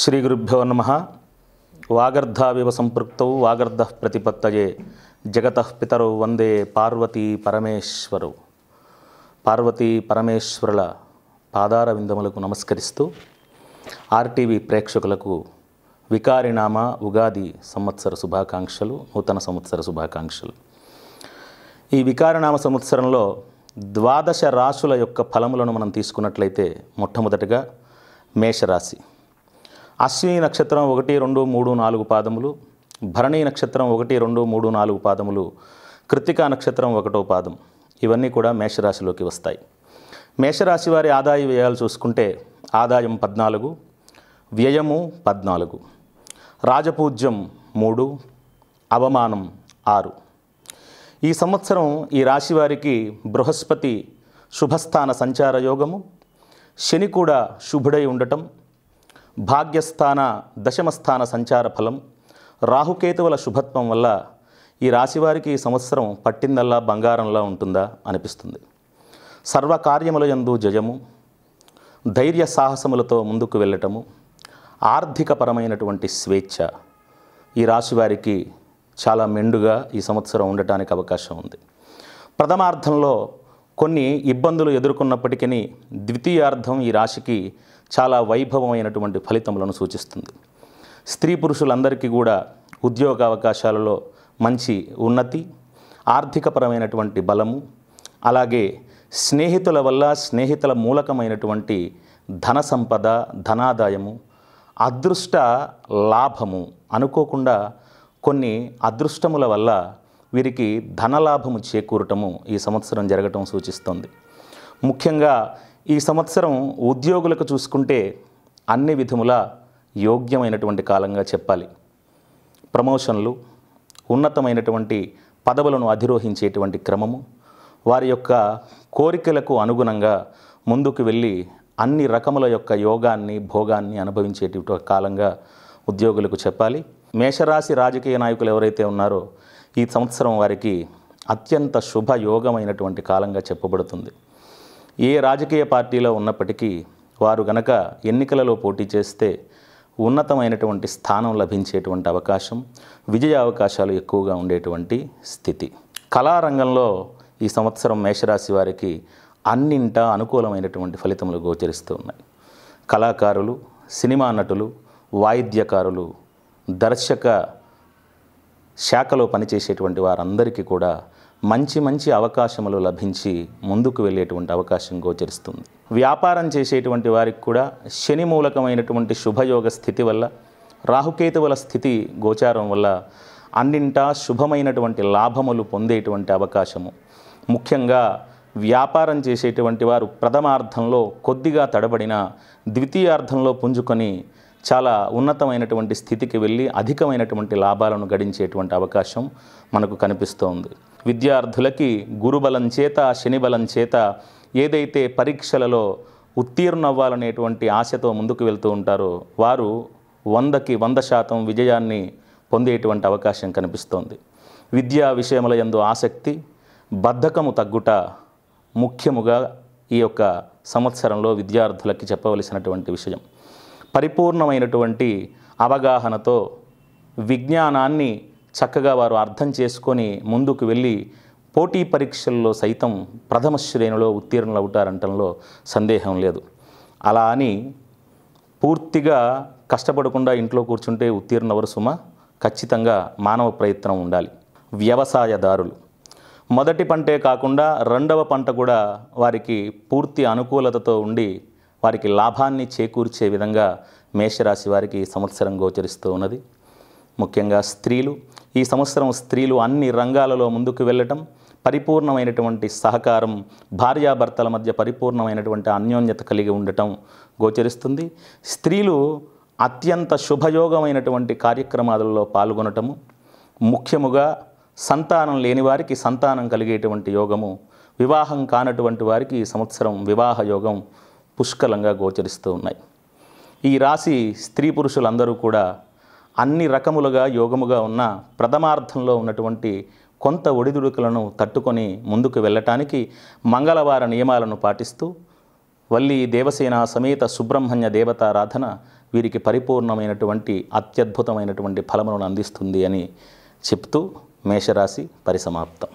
శ్రీ గురుభ్యో నమ. వాగర్ధావివ సంపృక్తౌ వాగర్ధ ప్రతిపత్తయే. జగత పితరౌ వందే పార్వతీ పరమేశ్వరౌ. పార్వతీ పరమేశ్వరుల పాదార విందములకు నమస్కరిస్తూ ఆర్టీవీ ప్రేక్షకులకు వికారినామ ఉగాది సంవత్సర శుభాకాంక్షలు నూతన సంవత్సర శుభాకాంక్షలు. ఈ వికారినామ సంవత్సరంలో ద్వాదశ రాశుల యొక్క ఫలములను మనం తీసుకున్నట్లయితే మొట్టమొదటిగా మేషరాశి. అశ్విని నక్షత్రం ఒకటి రెండు మూడు నాలుగు పాదములు భరణి నక్షత్రం ఒకటి రెండు మూడు నాలుగు పాదములు కృత్తికా నక్షత్రం ఒకటో పాదం. ఇవన్నీ కూడా మేషరాశిలోకి వస్తాయి. మేషరాశి వారి ఆదాయ వ్యయాలు చూసుకుంటే ఆదాయం పద్నాలుగు వ్యయము పద్నాలుగు రాజపూజ్యం మూడు అవమానం ఆరు. ఈ సంవత్సరం ఈ రాశి వారికి బృహస్పతి శుభస్థాన సంచార యోగము శని కూడా శుభుడై ఉండటం భాగ్యస్థాన దశమస్థాన సంచార ఫలం రాహుకేతువుల శుభత్వం వల్ల ఈ రాశివారికి ఈ సంవత్సరం పట్టిందల్లా బంగారంలా ఉంటుందా అనిపిస్తుంది. సర్వకార్యముల యందు జయము ధైర్య సాహసములతో ముందుకు వెళ్ళటము ఆర్థికపరమైనటువంటి స్వేచ్ఛ ఈ రాశివారికి చాలా మెండుగా ఈ సంవత్సరం ఉండటానికి అవకాశం ఉంది. ప్రథమార్థంలో కొన్ని ఇబ్బందులు ఎదుర్కొన్నప్పటికీ ద్వితీయార్థం ఈ రాశికి చాలా వైభవమైనటువంటి ఫలితములను సూచిస్తుంది. స్త్రీ పురుషులందరికీ కూడా ఉద్యోగ అవకాశాలలో మంచి ఉన్నతి ఆర్థికపరమైనటువంటి బలము అలాగే స్నేహితుల వల్ల స్నేహితుల మూలకమైనటువంటి ధన సంపద ధనాదాయము అదృష్ట లాభము అనుకోకుండా కొన్ని అదృష్టముల వల్ల వీరికి ధనలాభము చేకూరటము ఈ సంవత్సరం జరగటం సూచిస్తుంది. ముఖ్యంగా ఈ సంవత్సరం ఉద్యోగులకు చూసుకుంటే అన్ని విధముల యోగ్యమైనటువంటి కాలంగా చెప్పాలి. ప్రమోషన్లు ఉన్నతమైనటువంటి పదవులను అధిరోహించేటువంటి క్రమము వారి యొక్క కోరికలకు అనుగుణంగా ముందుకు వెళ్ళి అన్ని రకముల యొక్క యోగాన్ని భోగాన్ని అనుభవించేటువంటి కాలంగా ఉద్యోగులకు చెప్పాలి. మేషరాశి రాజకీయ నాయకులు ఎవరైతే ఉన్నారో ఈ సంవత్సరం వారికి అత్యంత శుభయోగమైనటువంటి కాలంగా చెప్పబడుతుంది. ఏ రాజకీయ పార్టీలో ఉన్నప్పటికీ వారు గనక ఎన్నికలలో పోటీ చేస్తే ఉన్నతమైనటువంటి స్థానం లభించేటువంటి అవకాశం విజయ అవకాశాలు ఎక్కువగా ఉండేటువంటి స్థితి. కళారంగంలో ఈ సంవత్సరం మేషరాశి వారికి అన్నింటా అనుకూలమైనటువంటి ఫలితములు గోచరిస్తూ ఉన్నాయి. కళాకారులు సినిమా నటులు వాయిద్యకారులు దర్శక శాఖలో పనిచేసేటువంటి వారందరికీ కూడా మంచి మంచి అవకాశములు లభించి ముందుకు వెళ్ళేటువంటి అవకాశం గోచరిస్తుంది. వ్యాపారం చేసేటువంటి వారికి కూడా శని మూలకమైనటువంటి శుభయోగ స్థితి వల్ల రాహుకేతువుల స్థితి గోచారం వల్ల అన్నింటా శుభమైనటువంటి లాభములు పొందేటువంటి అవకాశము. ముఖ్యంగా వ్యాపారం చేసేటువంటి వారు ప్రథమార్థంలో కొద్దిగా తడబడిన ద్వితీయార్థంలో పుంజుకొని చాలా ఉన్నతమైనటువంటి స్థితికి వెళ్ళి అధికమైనటువంటి లాభాలను గడించేటువంటి అవకాశం మనకు కనిపిస్తోంది. విద్యార్థులకి గురుబలం చేత శని బలం చేత ఏదైతే పరీక్షలలో ఉత్తీర్ణవ్వాలనేటువంటి ఆశతో ముందుకు వెళ్తూ ఉంటారో వారు వందకి వంద శాతం విజయాన్ని పొందేటువంటి అవకాశం కనిపిస్తోంది. విద్యా విషయముల యందు ఆసక్తి బద్ధకము తగ్గుట ముఖ్యముగా ఈ యొక్క సంవత్సరంలో విద్యార్థులకి చెప్పవలసినటువంటి విషయం. పరిపూర్ణమైనటువంటి అవగాహనతో విజ్ఞానాన్ని చక్కగా వారు అర్థం చేసుకొని ముందుకు వెళ్ళి పోటీ పరీక్షల్లో సైతం ప్రథమ శ్రేణిలో ఉత్తీర్ణులు అవుతారంటంలో సందేహం లేదు. అలా అని పూర్తిగా కష్టపడకుండా ఇంట్లో కూర్చుంటే ఉత్తీర్ణవరు సుమ? ఖచ్చితంగా మానవ ప్రయత్నం ఉండాలి. వ్యవసాయదారులు మొదటి పంటే కాకుండా రెండవ పంట కూడా వారికి పూర్తి అనుకూలతతో ఉండి వారికి లాభాన్ని చేకూర్చే విధంగా మేషరాశి వారికి సంవత్సరం గోచరిస్తూ ఉన్నది. ముఖ్యంగా స్త్రీలు ఈ సంవత్సరం స్త్రీలు అన్ని రంగాలలో ముందుకు వెళ్ళటం పరిపూర్ణమైనటువంటి సహకారం భార్యాభర్తల మధ్య పరిపూర్ణమైనటువంటి అన్యోన్యత కలిగి ఉండటం గోచరిస్తుంది. స్త్రీలు అత్యంత శుభయోగమైనటువంటి కార్యక్రమాలలో పాల్గొనటము ముఖ్యముగా సంతానం లేని వారికి సంతానం కలిగేటువంటి యోగము వివాహం కానటువంటి వారికి ఈ సంవత్సరం వివాహ యోగం పుష్కలంగా గోచరిస్తూ ఉన్నాయి. ఈ రాశి స్త్రీ పురుషులందరూ కూడా అన్ని రకములుగా యోగముగా ఉన్న ప్రథమార్థంలో ఉన్నటువంటి కొంత ఒడిదుడుకులను తట్టుకొని ముందుకు వెళ్ళటానికి మంగళవార నియమాలను పాటిస్తూ వల్లి దేవసేన సమేత సుబ్రహ్మణ్య దేవతారాధన వీరికి పరిపూర్ణమైనటువంటి అత్యద్భుతమైనటువంటి ఫలములను అందిస్తుంది అని చెప్తూ మేషరాశి పరిసమాప్తం.